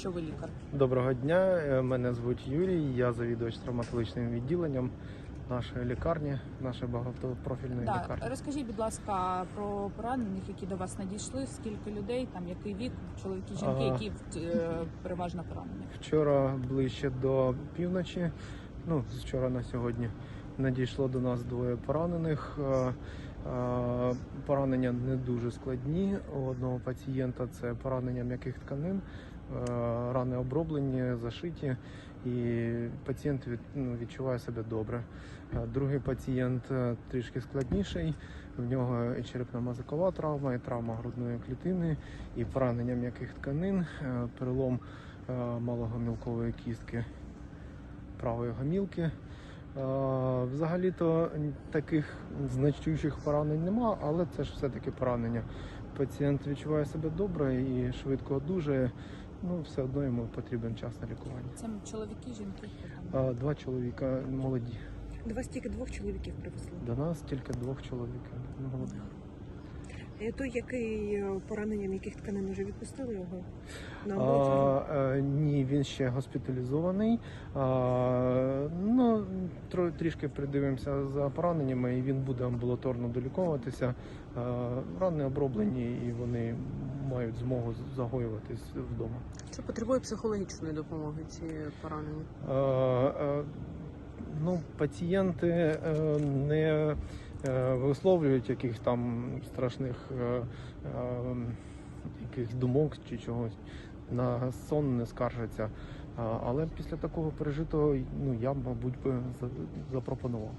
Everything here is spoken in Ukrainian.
Що ви лікар? Доброго дня, е, мене звуть Юрій, я завідувач травматологічним відділенням нашої лікарні, нашої багатопрофільної Так, лікарні. розкажіть, будь ласка, про поранених, які до вас надійшли, скільки людей, там який вік, чоловіки, жінки, А. які е, переважно поранені. Вчора ближче до півночі, ну з вчора на сьогодні, надійшло до нас двоє поранених. Е, е, Поранення не дуже складні. У одного пацієнта це поранення м'яких тканин, е, рани оброблені, зашиті, і пацієнт ну, відчуває себе добре. Другий пацієнт трішки складніший. В нього і черепно-мозокова травма, і травма грудної клітини, і поранення м'яких тканин, перелом е, малогомілкової кістки правої гомілки. Взагалі-то таких значущих поранень нема, але це ж все-таки поранення. Пацієнт відчуває себе добре і швидко одужає. Ну, все одно йому потрібен час на лікування. Це чоловіки, жінки. Два чоловіка молоді. До вас тільки двох чоловіків привезли. До нас тільки двох чоловіків молодих. Е, Той, який е, пораненням яких тканин вже відпустили його на А, е, ні, він ще госпіталізований. А, ну, трішки придивимося за пораненнями, і він буде амбулаторно доліковуватися. Рани оброблені і вони мають змогу загоюватись вдома. Чи потребує психологічної допомоги ці поранені? Е, е, Ну, пацієнти е, не е, висловлюють якихось там страшних е, е, яких думок чи чогось. На сон не скаржаться. Але після такого пережитого ну, я, мабуть, би за- запропонував.